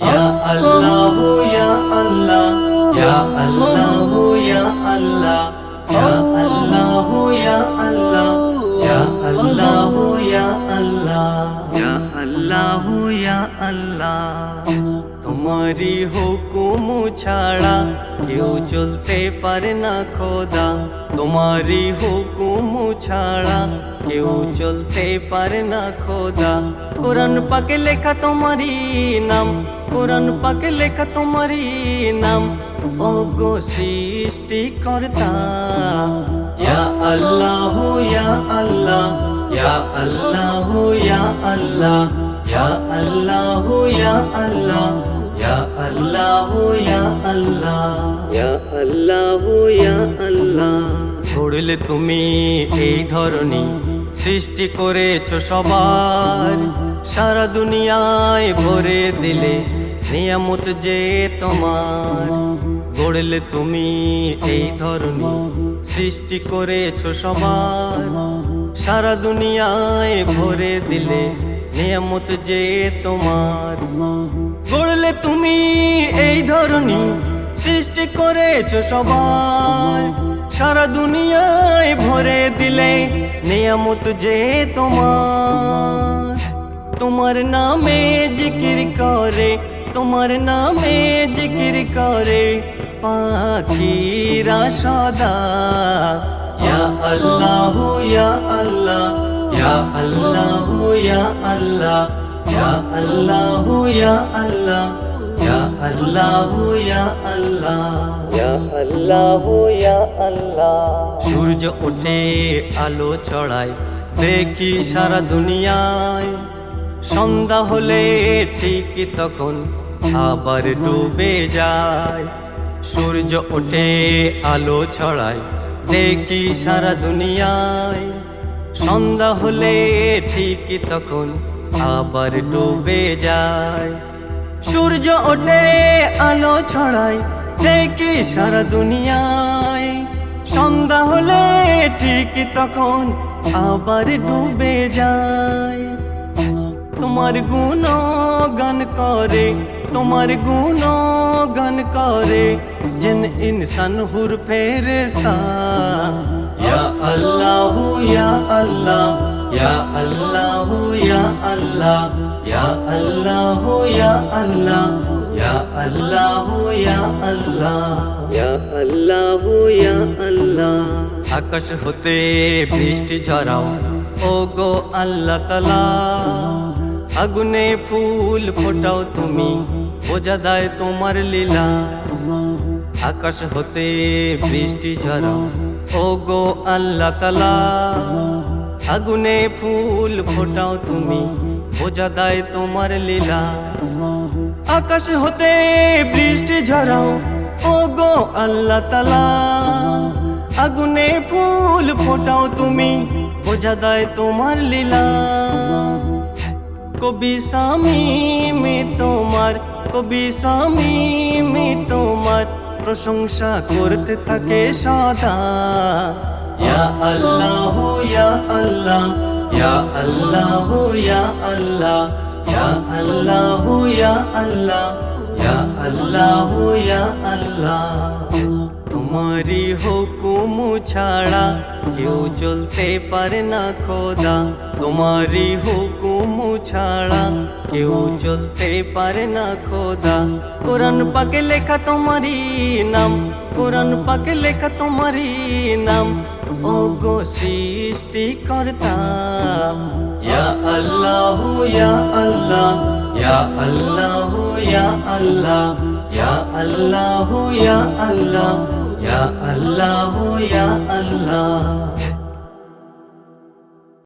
ইয়া আল্লাহ ইয়া আল্লাহ ইয়া আল্লাহ ইয়া আল্লাহ ইয়া আল্লাহ ইয়া আল্লাহ ইয়া আল্লাহ ইয়া আল্লাহ ইয়া আল্লাহ ইয়া আল্লাহ তোমারি হুকুম ছাড়া কেউ চলতে পারে না খোদা। তোমারি হুকুম ছাড়া কেউ চলতে পারে না খোদা। কোরআন পাকে লেখা তোমারি নাম কোরআন পাকে লেখা তোমারি নাম। ও গো সৃষ্টি কর্তা ইয়া আল্লাহ ইয়া আল্লাহ ইয়া আল্লাহ ইয়া আল্লাহ ইয়া আল্লাহ ইয়া আল্লাহ ইয়া আল্লাহ ইয়া আল্লাহ। ইয়া আল্লাহ ইয়া আল্লাহ। ঘুরলে তুমি এই ধরনী সৃষ্টি করেছ সবার। সারা দুনিয়ায় ভরে দিলে নিয়ামত যে তোমার। গড়লে তুমি এই ধরনী সৃষ্টি করেছ সবার। সারা দুনিয়ায় ভরে দিলে নিয়ামত যে তোমার। গড়লে তুমি এই ধরনী সৃষ্টি করেছ সবার। সারা দুনিয়ায় ভরে দিলে নিয়ামত যে তোমার। তোমার নামে জিকির করে, তোমার নামে জিকির করে পাখিরা সদা। ইয়া আল্লাহ ইয়া আল্লাহ ইয়া আল্লাহ ইয়া আল্লাহ ইয়া আল্লাহ ইয়া আল্লাহ। সূর্য ওঠে আলো ছড়ায়। দেখি সারা দুনিয়ায়। সন্ধ্যা হলে ঠিক তখন আবার ডুবে যায়। সূর্য ওঠে আলো ছড়ায়। দেখি সারা দুনিয়ায়। সন্ধ্যা হলে ঠিক তখন আবার ডুবে যায়। সূর্য ওঠে, আলো ছড়ায়, দেখি সারা দুনিয়ায়। সন্ধ্যা হলে ঠিক তখন আবার ডুবে যায়। তোমার গুণ গান করে, তোমার গুণ গান করে জিন ইনসান হুর ফেরেস্তা আল্লাহ, ইয়া আল্লাহ। ইয়া আল্লাহ ইয়া আল্লাহ ইয়া আল্লাহ ইয়া আল্লাহ ইয়া আল্লাহ ইয়া আল্লাহ ইয়া আল্লাহ ইয়া আল্লাহ আকাশ হতে বৃষ্টি ঝরাও ও গো আল্লাহ তালা আগুনে ফুল ফোটাও তুমি বোঝা দেয় তোমার লীলা আকাশ হতে বৃষ্টি ঝরাও ও গো আল্লাহ তালা আগুনে ফুল ফোটাও তুমি। বোঝা দেয় তোমার লীলা। আকাশ হতে বৃষ্টি ঝরাও ও গো আল্লাহ তালা আগুনে ফুল ফোটাও তুমি, বোঝা দেয় তোমার লীলা। কবি স্বামী মে তোমার, কবি স্বামী মে তোমার, প্রশংসা করতে থাকে সদা। या अल्लाह हो या अल्लाह या अल्लाह हो या अल्लाह या अल्लाह हो या अल्लाह या अल्लाह हो या अल्लाह। तुम्हारी हुकुम छाड़ा, क्यों चलते पर ना खोदा? तुम्हारी हुकुम छाड़ा, क्यों चलते पर ना खोदा? कुरन पक लेखा तुम्हारी नाम, कुरन पक लेखा तुम्हारी नाम। ও গো সৃষ্টি কর্তা ইয়া আল্লাহ ইয়া আল্লাহ ইয়া আল্লাহ ইয়া আল্লাহ ইয়া আল্লাহ ইয়া আল্লাহ ইয়া আল্লাহ ইয়া আল্লাহ।